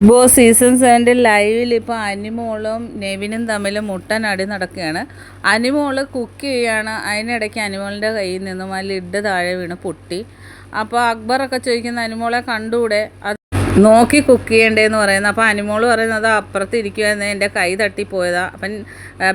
ബോ സീസൺ സെവന്റെ ലൈവിൽ ഇപ്പോൾ അനിമോളും നെവിനും തമ്മിൽ മുട്ടനടി നടക്കുകയാണ്. അനിമോൾ കുക്ക് ചെയ്യുകയാണ് അതിനിടയ്ക്ക് അനിമോളിന്റെ കയ്യിൽ നിന്നും ആ ലിഡ് താഴെ വീണ് പൊട്ടി. അപ്പോൾ അക്ബറൊക്കെ ചോദിക്കുന്ന അനിമോളെ കണ്ടൂടെ? അത് നോക്കി കുക്ക് ചെയ്യണ്ടേന്ന് പറയുന്നത്. അപ്പോൾ അനിമോൾ പറയുന്നത് അപ്പുറത്ത് ഇരിക്കുമായിരുന്നു എന്റെ കൈ തട്ടിപ്പോയതാ. അപ്പം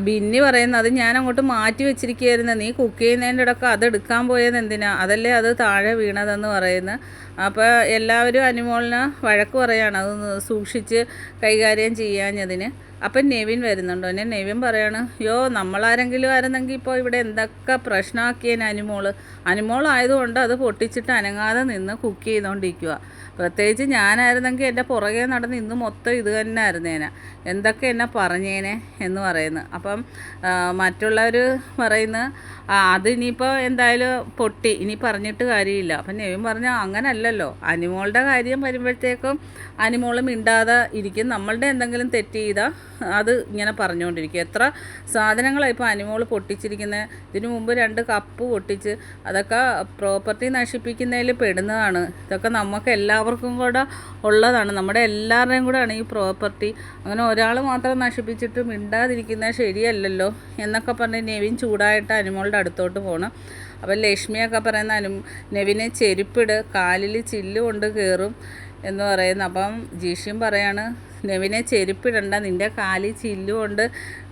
ബിന്നി പറയുന്നത് ഞാൻ അങ്ങോട്ട് മാറ്റി വെച്ചിരിക്കുകയായിരുന്നു നീ കുക്ക് ചെയ്യുന്നതിന്റെ ഇടയ്ക്ക് അത് എടുക്കാൻ പോയത് എന്തിനാ? അതല്ലേ അത് താഴെ വീണതെന്ന് പറയുന്നത്. അപ്പോൾ എല്ലാവരും അനിമോളിന് വഴക്ക് പറയാണ് അത് സൂക്ഷിച്ച് കൈകാര്യം ചെയ്യാഞ്ഞതിന്. അപ്പം നെവിൻ വരുന്നുണ്ടോ. എന്നെ നെവിൻ പറയാണ് യോ നമ്മളാരെങ്കിലും ആയിരുന്നെങ്കിൽ ഇപ്പോൾ ഇവിടെ എന്തൊക്കെ പ്രശ്നമാക്കിയേനെ അനുമോൾ. അനുമോളായതുകൊണ്ട് അത് പൊട്ടിച്ചിട്ട് അനങ്ങാതെ നിന്ന് കുക്ക് ചെയ്തുകൊണ്ടിരിക്കുക പ്രത്യേകിച്ച് ഞാനായിരുന്നെങ്കിൽ എന്റെ പുറകെ നടന്ന് ഇന്ന് മൊത്തം ഇത് തന്നെ ആയിരുന്നേനെ എന്തൊക്കെ എന്നെ പറഞ്ഞേനെ എന്ന് പറയുന്നു. അപ്പം മറ്റുള്ളവർ പറയുന്നു അത് ഇനിയിപ്പോൾ എന്തായാലും പൊട്ടി. ഇനി പറഞ്ഞിട്ട് കാര്യമില്ല. അപ്പം നെവിൻ പറഞ്ഞു അങ്ങനല്ലല്ലോ. അനിമോളുടെ കാര്യം വരുമ്പോഴത്തേക്കും അനിമോൾ മിണ്ടാതെ ഇരിക്കും. നമ്മളുടെ എന്തെങ്കിലും തെറ്റ് ചെയ്താൽ അത് ഇങ്ങനെ പറഞ്ഞുകൊണ്ടിരിക്കും. എത്ര സാധനങ്ങളാണ് ഇപ്പോൾ അനിമോൾ പൊട്ടിച്ചിരിക്കുന്നത് ഇതിനു മുമ്പ് രണ്ട് കപ്പ് പൊട്ടിച്ച് അതൊക്കെ പ്രോപ്പർട്ടി നശിപ്പിക്കുന്നതിൽ പെടുന്നതാണ്. ഇതൊക്കെ നമുക്ക് എല്ലാവർക്കും കൂടെ ഉള്ളതാണ്. നമ്മുടെ എല്ലാവരുടെയും കൂടെയാണ് ഈ പ്രോപ്പർട്ടി. അങ്ങനെ ഒരാൾ മാത്രം നശിപ്പിച്ചിട്ട് മിണ്ടാതിരിക്കുന്നത് ശരിയല്ലല്ലോ എന്നൊക്കെ പറഞ്ഞ് നെവിൻ ചൂടായിട്ട് അനിമോളുടെ അടുത്തോട്ട് പോകണം അപ്പം ലക്ഷ്മിയൊക്കെ പറയുന്ന അനു നെവിനെ ചെരുപ്പിട് കാലിൽ ചില്ല് കൊണ്ട് കയറും എന്ന് പറയുന്നു അപ്പം ജീഷ്യം പറയാണ് നെവിനെ ചെരുപ്പിടണ്ട നിന്റെ കാലിൽ ചില്ല് കൊണ്ട്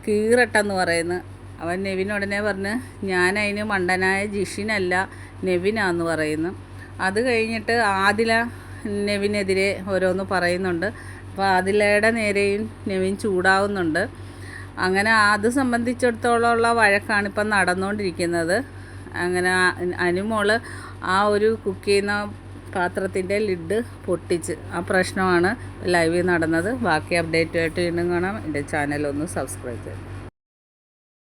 കീറട്ടെന്ന് പറയുന്നു. അവൻ നെവിൻ ഉടനെ പറഞ്ഞ് ഞാൻ അതിന് മണ്ടനായ ജിഷിനല്ല നെവിനാന്ന് പറയുന്നു. അത് കഴിഞ്ഞിട്ട് ആദില നെവിനെതിരെ ഓരോന്ന് പറയുന്നുണ്ട്. അപ്പോൾ ആദിലയുടെ നേരെയും നെവിൻ ചൂടാവുന്നുണ്ട്. അങ്ങനെ അത് സംബന്ധിച്ചിടത്തോളമുള്ള വഴക്കാണ് ഇപ്പം നടന്നുകൊണ്ടിരിക്കുന്നത്. അങ്ങനെ അനുമോൾ ആ ഒരു കുക്ക് ചെയ്യുന്ന പാത്രത്തിന്റെ ലിഡ് പൊട്ടിച്ച് ആ പ്രശ്നമാണ് ലൈവിൽ നടന്നത്. ബാക്കി അപ്ഡേറ്റുമായിട്ട് വീണ്ടും കാണാം. എന്റെ ചാനൽ ഒന്ന് സബ്സ്ക്രൈബ് ചെയ്യും.